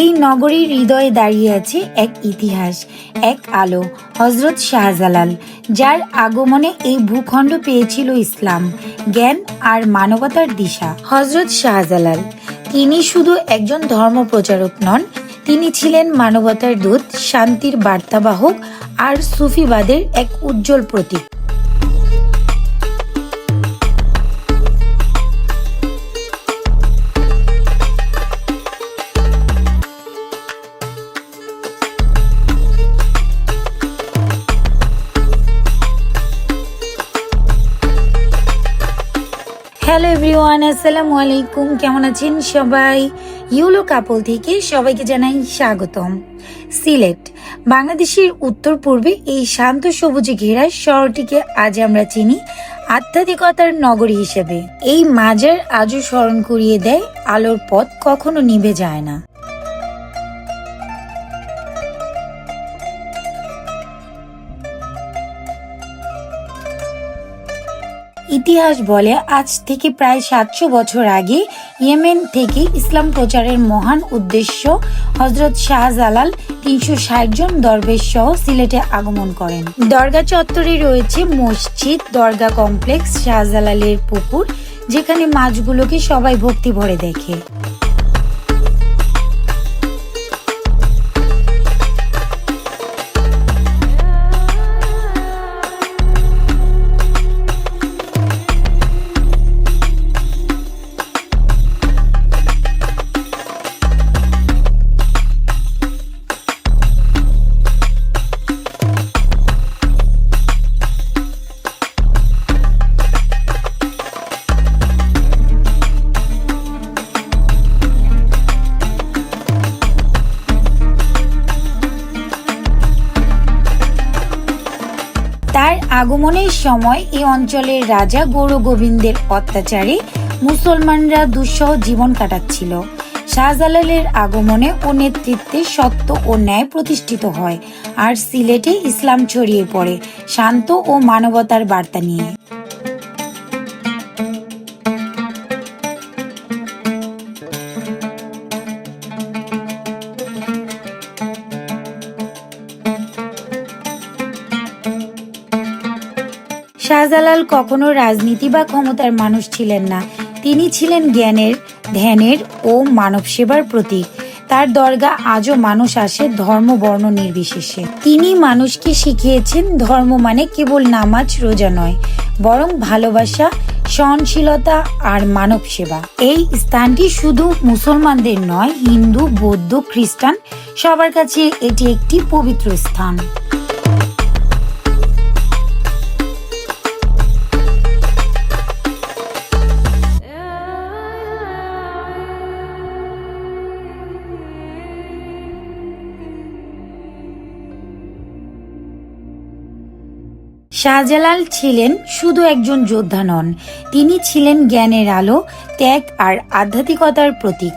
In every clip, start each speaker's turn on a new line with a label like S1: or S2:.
S1: এই নগরীর হৃদয়ে দাঁড়িয়ে আছে এক ইতিহাস, এক আলো হজরত শাহজালাল, যার আগমনে এই ভূখণ্ড পেয়েছিল ইসলাম, জ্ঞান আর মানবতার দিশা। হজরত শাহজালাল, তিনি শুধু একজন ধর্মপ্রচারক নন তিনি ছিলেন মানবতার দূত, শান্তির বার্তাবাহক আর সুফিবাদের এক উজ্জ্বল প্রতীক। হ্যালো এভরিওয়ান, আসসালামু আলাইকুম। কেমন আছেন সবাই? ইউলো কাপল থেকে সবাইকে জানাই স্বাগতম। সিলেট, বাংলাদেশের উত্তর পূর্বে এই শান্ত সবুজে ঘেরা শহরটিকে আজ আমরা চিনি আধ্যাত্মিকতার নগরী হিসেবে। এই মাজার আজও স্মরণ করিয়ে দেয়, আলোর পথ কখনো নিভে যায় না। ইতিহাস বলে, আজ থেকে প্রায় সাতশো বছর আগে ইয়েমেন থেকে ইসলাম প্রচারের মহান উদ্দেশ্য হজরত শাহজালাল তিনশো ষাট জন দরবেশ সহ সিলেটে আগমন করেন। দরগা চত্বরে রয়েছে মসজিদ, দরগা কমপ্লেক্স, শাহজালালের পুকুর, যেখানে মাছগুলোকে সবাই ভক্তি ভরে দেখে। তার আগমনের সময় এই অঞ্চলের রাজা গৌর গোবিন্দের অত্যাচারে মুসলমানরা দুঃসহ জীবন কাটাচ্ছিল। শাহজালালের আগমনে ও নেতৃত্বে সত্য ও ন্যায় প্রতিষ্ঠিত হয়, আর সিলেটে ইসলাম ছড়িয়ে পড়ে শান্ত ও মানবতার বার্তা নিয়ে। শাহজালাল কখনো রাজনীতি বা ক্ষমতার মানুষ ছিলেন না। তিনি ছিলেন জ্ঞানের, ধ্যানের ও মানব সেবার প্রতীক। তার দরগা আজও মানুষ আসে ধর্ম, বর্ণ নির্বিশেষে। তিনি মানুষকে শিখিয়েছেন ধর্ম মানে কেবল নামাজ, রোজা নয়, বরং ভালোবাসা, সহনশীলতা আর মানব সেবা এই স্থানটি শুধু মুসলমানদের নয়, হিন্দু, বৌদ্ধ, খ্রিস্টান, সবার কাছে এটি একটি পবিত্র স্থান। শাহজালাল ছিলেন শুধু একজন যোদ্ধা নন। তিনি ছিলেন জ্ঞানের আলো ত্যাগ আর আধ্যাত্মিকতার প্রতীক।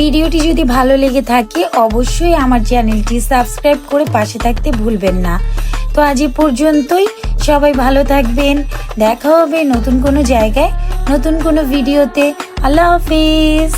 S1: ভিডিওটি যদি ভালো লেগে থাকে, অবশ্যই আমার চ্যানেলটি সাবস্ক্রাইব করে পাশে থাকতে ভুলবেন না। তো আজ এ পর্যন্তই, সবাই ভালো থাকবেন, দেখা হবে নতুন কোনো জায়গায়, নতুন কোনো ভিডিওতে। আল্লাহ হাফিজ।